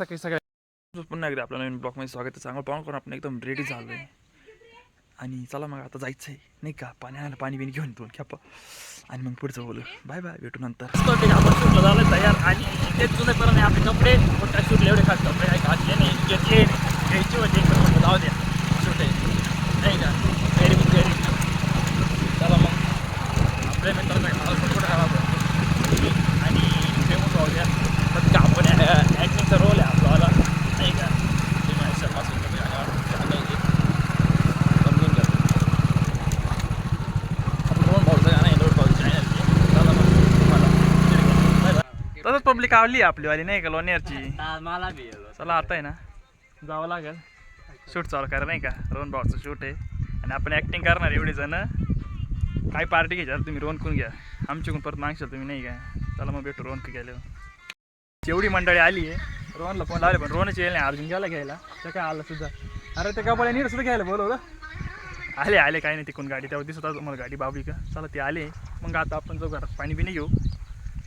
सकाळी सगळ्या पुन्हा एकदा आपल्या नवीन ब्लॉकमध्ये स्वागत आहे चांगलं पाहून करून आपण एकदम रेडी झालो आहे. आणि चला मग आता जायचं आहे नाही का? पाणी आलं पाणी बिणी घेऊन दोन खेप. आणि मग पुढचं बोलू. बाय बाय भेटू नंतर. झालं तयार आणि ते जुने पर्यंत आपले कपडे मोठ्या शूटला एवढे खास कपडे काही घातले नाही घेतले घ्यायचे होते पण जाऊ द्या शूट आहे. नाही का? व्हेरी गुड व्हेरी चला मग. आपल्या मित्रांचा मला सपोर्ट करावा आणि फेमस द्या पण आपण ॲक्टिंगचा रोल आहे नाही का तुम्ही समजून घ्या आपण रोड चॅनल मग तुम्हाला तसंच पब्लिक आवली आपलीवाली नाही का लोणेरची मला बी चला आता आहे ना. जावं लागेल. शूट चालू करा नाही का? रोहन भाऊचं शूट आहे. आणि आपण ॲक्टिंग करणार एवढे जण. काय पार्टी घ्यायच्या तुम्ही रोहनकून घ्या? आमच्याकडून परत मागशाल तुम्ही नाही का? चला मग भेटू रोहन गेल्यावर. जेवढी मंडळी आली आहे रोहनला फोन लावले पण रोहनच येईल नाही अर्जुन गेला घ्यायला. त्या काय आला सुद्धा. अरे त्या कपड्या नीट सुद्धा घ्यायला बोलवलं आले आले काही नाही तिकून गाडी. तेव्हा दिसत होता तुम्हाला गाडी बाबी का चला ते आले. मग आता आपण जो घरात. पाणी बिणी घेऊ.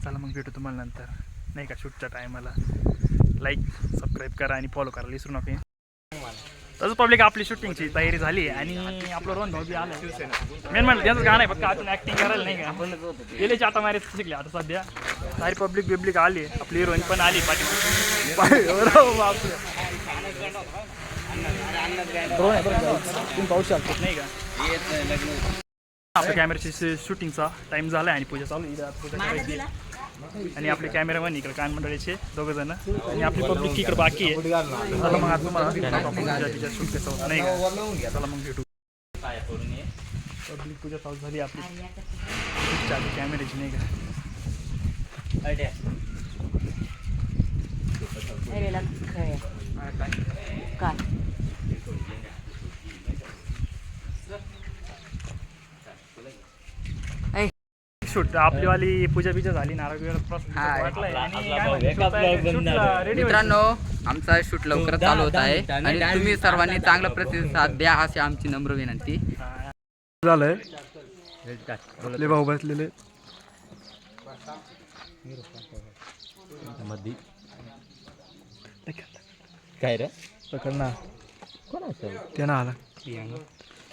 चला मग भेटू तुम्हाला नंतर. नाही का शूटच्या टायमाला लाईक सबस्क्राईब करा आणि फॉलो करायला विसरू नका. तसंच पब्लिक आपली शूटिंगची तयारी झाली आणि आपलं रोहन भाऊ बी मेन म्हणलं त्यांचं गाणं आहे फक्त अजून ऍक्टिंग करायला नाही का गेले आता मारे शिकले आता सध्या सारी पब्लिक बिब्लिक आली आपली हिरोईन पण आली पाठी रोहन आहे बरं तुम्ही पाहू शकतो. नाही का? आपल्या कॅमेराची शूटिंगचा टाइम झाला आणि पूजा चालू इथं पूजा करायची. आणि आपले कॅमेरामॅन इकडे कान मंडळीचे दोघं जण. आणि आपली पब्लिक इकडे बाकी आहे. चला मग तुम्हाला आपण पूजा बिजा शूट कसं होतं नाही का? चला मग भेटू. पब्लिक पूजा चालू झाली आपली. चालू कॅमेऱ्याची नाही का? काय? शूट आपलीवाली पूजा बिजा झाली हाय. मित्रांनो. आमचा शूट लवकर चालू होत आहे. आणि तुम्ही सर्वांनी चांगला प्रतिसाद द्या अशी आमची नम्र विनंती. झालंय. आपले भाऊ बसलेले. काय रे? पकड ना ते? ना आला.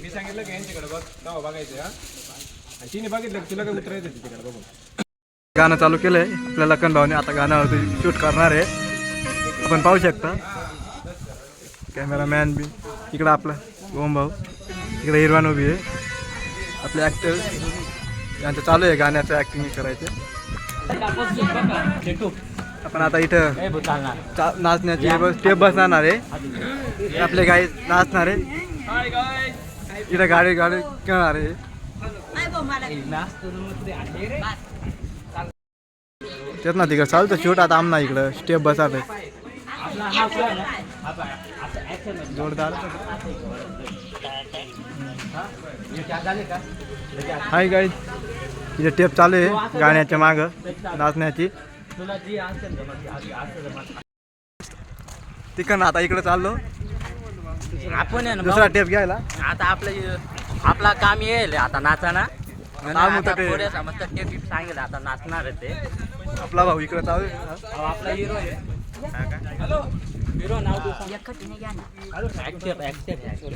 मी सांगितलं की यांच्याकडे बघ बघायचं हा आणि तिने बघितलं की तुला काय उतरायचं तिकडे बघून गाणं चालू केलंय. आपल्या लखन भाऊने आता गाण्यावरती शूट करणार आहे. आपण पाहू शकता. Cameraman B. इकडं आपला ओम भाऊ. इकडे हिरवान उभी आहे. आपले ॲक्टर यांचं चालू आहे गाण्याचं ॲक्टिंग करायचं. आपण आता इथं चा- नाचण्याची स्टेप बसणार आहे. आपले गाई नाचणार आहे इथं गाडी गाडी खेळणार आहे. तेच ना तिकडं चालतं शूट आता आमना इकडं. स्टेप बसायला जोरदार. हाय गाईज इथे टेप चालू आहे गाण्याच्या मागं नाचण्याची. तिकडं आता इकडं चाललो. आपण आहे ना दुसरा टेप घ्यायला. आता आपलं आपला काम येईल आता नाचाना. मस्त टेप सांगेल आता नाचणार आहे ते. आपला भाऊ इकडं चालू आहे. आपला हिरो आहे. हिरो नाव ऍक्टर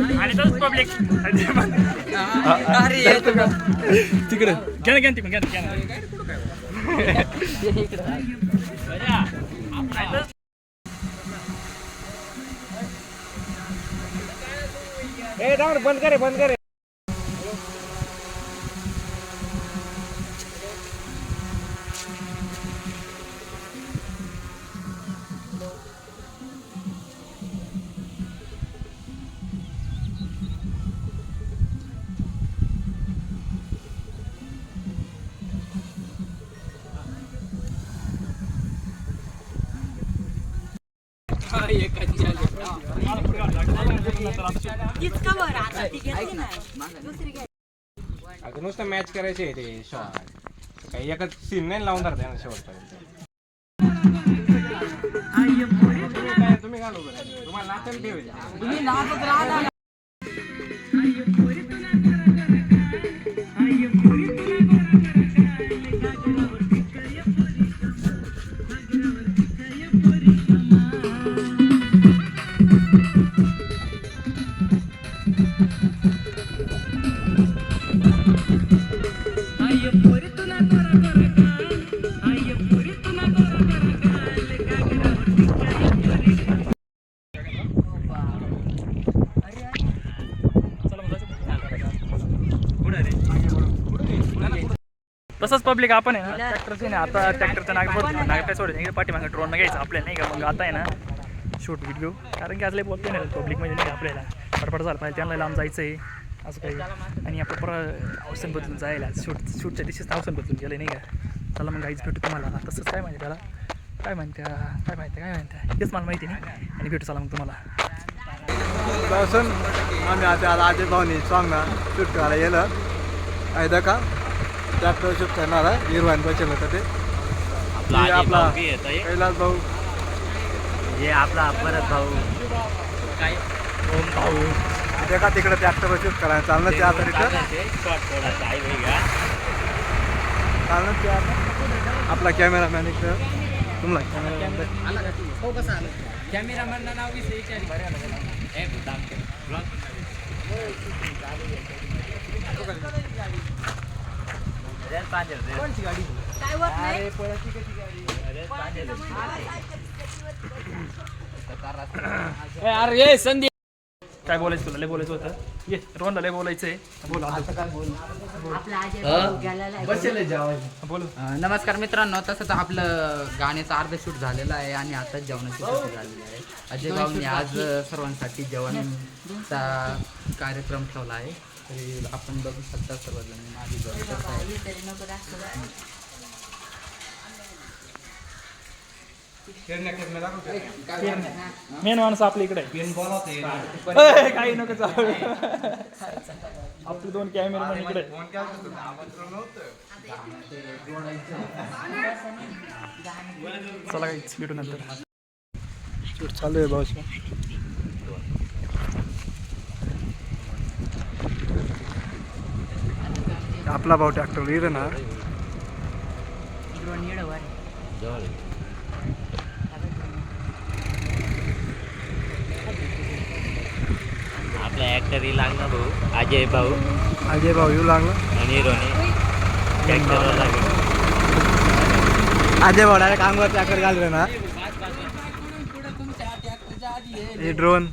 आणि तसंच पब्लिक अरे तिकडे. घ्या घ्या तिकडून घ्या घ्या बंद करे बंद करे. अगं नुसतं मॅच करायचे आहे ते शॉट काही एकच सीन नाही लावून धरता ना शेवटपर्यंत. तुम्ही काय तुम्ही घालू बरं. तुम्हाला नाचायला ठेवायचं. तसंच पब्लिक आपण आहे ना ट्रॅक्टरचे नाही आता ट्रॅक्टरचं नाग पडतो नाग काय सोडायचं इकडे पाठीमागे ड्रोन घ्यायचं आपल्याला नाही का? मग आता आहे ना शूट व्हिडिओ कारण की आज लई बोलतो नाही पब्लिकमध्ये नाही का आपल्याला. फडफड झालं पाहिजे त्यांना लांब जायचं आहे असं काही. आणि आपण परत औषध बदलून जायला शूट शूटच्या दिवशीच औषध बदलून गेलं नाही का? चला मग गाईच भेटू तुम्हाला. तसंच काय माहिती त्याला? काय म्हणत्या काय माहिती काय म्हणत्या तेच मला माहिती नाही. आणि भेटू चला मग तुम्हाला. आम्ही आता आता आजी भाऊनी सॉंग ना शूट करायला गेलं. आहे का? ट्रॅक्टर शूट करणार आहे हिरवाईन बचल होतं ते. हे आपला कैलास भाऊ. हे आपला परत भाऊ. ओम भाऊ. ते का तिकडे ट्रॅक्टर शूट करायला चाललं ते आता तिथं चाललं ते. आता? आपला कॅमेरामॅन इकडं. तुम्हाला कॅमेरामॅन कॅमेरामॅनला नाव अरे संधी काय बोलायचं तुला? लय बोलायचं होतं. ये रोहनला लय बोलायचं आहे बोल. आता बोल? नमस्कार मित्रांनो तसंच आपलं गाण्याचं अर्ध शूट झालेलं आहे आणि आता जेवणाची शूट झालेली आहे. अजय भाऊनी आज सर्वांसाठी जेवणचा कार्यक्रम ठेवला आहे. तरी आपण बघू शकता सर्वजण माझी. मेन माणूस आपल्या इकडे काही नको चालू आपले दोन कॅमेरामॅन इकडे. चला काहीच भेटू नंतर. चालू आहे भाऊ. आपला भाऊ ट्रॅक्टर येईल ना. आपला ऍक्टर लागणार भाऊ. अजय भाऊ. अजय भाऊ येऊ लागला. आणि रोने. ट्रॅक्टरवर लागेल. अजय भाऊ डायरेक्ट अंगावर ट्रॅक्टर ना. हे ड्रोन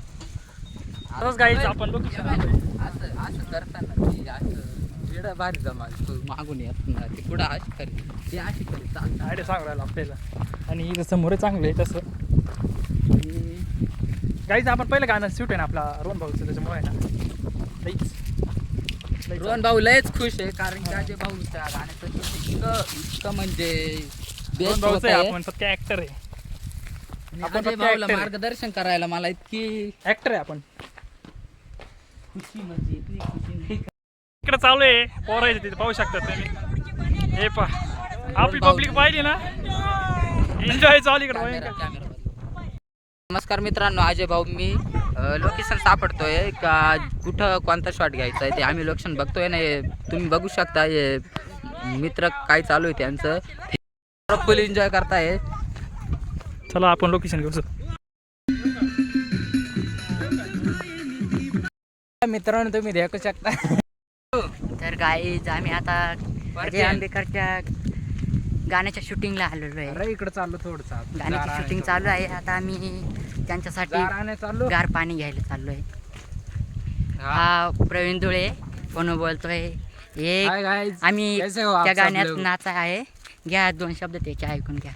आपण बघू असं असं करताना असं वेडा भारी जमा तो मागून येत ना ते पुढं अशी करी ते अशी करी चालतं आयडिया सांग राहिला आपल्याला आणि इथं समोर चांगलं आहे तसं. काहीच आपण पहिलं गाणं शूट आहे ना आपला रोहन भाऊचं त्याच्यामुळे आहे ना. लईच. रोहन भाऊ लयच खुश आहे कारण की अजय भाऊच्या गाण्याचं shoot इतकं इतकं म्हणजे रोहन भाऊचं आहे आपण फक्त ऍक्टर आहे. आपण अजय फक्त भाऊला actor आहे. मार्गदर्शन करायला मला इतकी ऍक्टर आहे आपण. खुशी म्हणजे इतकी नाही. इकडे चालू आहे. पोरायचं तिथे पाहू शकता तुम्ही. हे पा आपली पब्लिक पाहिली ना? एन्जॉय चालू इकडे. नमस्कार मित्रांनो अजय भाऊ मी लोकेशन सापडतोय. का कुठं कोणता शॉट घ्यायचा आहे ते आम्ही लोकेशन बघतोय ना हे तुम्ही बघू शकता. हे मित्र काय चालू आहे त्यांचं. फुल एन्जॉय करताय. चला आपण लोकेशन घेऊ मित्रांनो तुम्ही देखू शकता. तर गाईज आम्ही आता अजय आंबेकरच्या गाण्याच्या शूटिंगला आलेलो आहे. अरे इकडे चाललो थोडं गाण्याची शूटिंग चालू. आहे. आता आम्ही त्यांच्यासाठी चाललो गार पाणी घ्यायला चाललोय. हा. प्रवीण धुळे कोण बोलतोय? Hi guys. आम्ही कैसे हो आप त्या सब गाण्यात लोग? नाच आहे. घ्या दोन शब्द त्याचे ऐकून घ्या.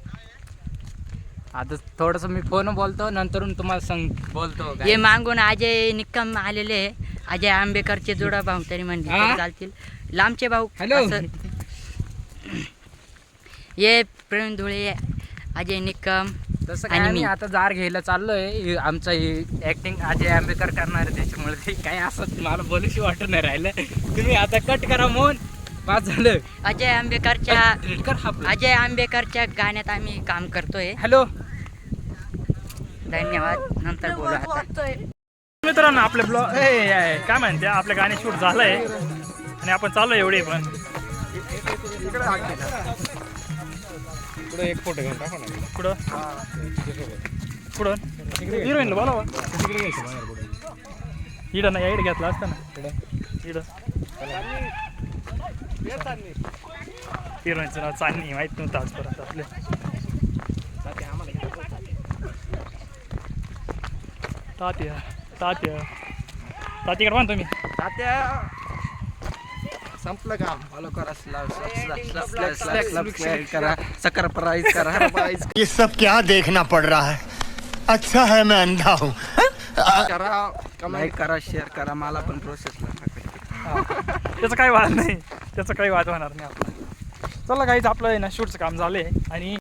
आता थोडस मी फोन बोलतो नंतर तुम्हाला सांग बोलतो हे मागून अजय निक्कम आलेले अजय आंबेकरचे जोडा भाऊ तरी म्हणले? तरी चालतील. लांबचे भाऊ. असं. ये प्रवीण धुळे अजय निक्कम तसं काय आणि मी. आता जार घ्यायला चाललोय. आमचं हे ऍक्टिंग अजय आंबेकर करणार त्याच्यामुळे ते काय असं मला बोलूशी वाटत नाही राहिलं. तुम्ही आता कट करा मोहन पाच झालं अजय आंबेकरच्या कर अजय आंबेकरच्या गाण्यात आम्ही काम करतोय. हॅलो धन्यवाद. नंतर बोलू आता. मित्रांनो आपले ब्लॉग काय म्हणते? आपलं गाणे शूट झालंय. आणि आपण चाललो एवढे पण. एक फोटो घेऊन टाका ना कुठं कुठं हिरोईनला बोलावा. तिकडे घ्यायचं बाहेर पुढे इडं ना इड घेतला असतं ना. इडं. हिरोईनचं नाव चांदणी माहीत नव्हतं आजपर्यंत आपल्या. तात्या तात्या. तात्याकडे म्हणतो मी संपलं काम फॉलो करा करा सकरप्राईज करा. ये सब क्या देखना पड़ रहा है? अच्छा है मैं अंधा हूँ। करा लाईक करा शेअर करा मला पण प्रोसेसला त्याचं काही वाद नाही. त्याचं काही वाद होणार नाही आपला. चला काहीच आपलं आहे ना शूटचं काम झालंय आणि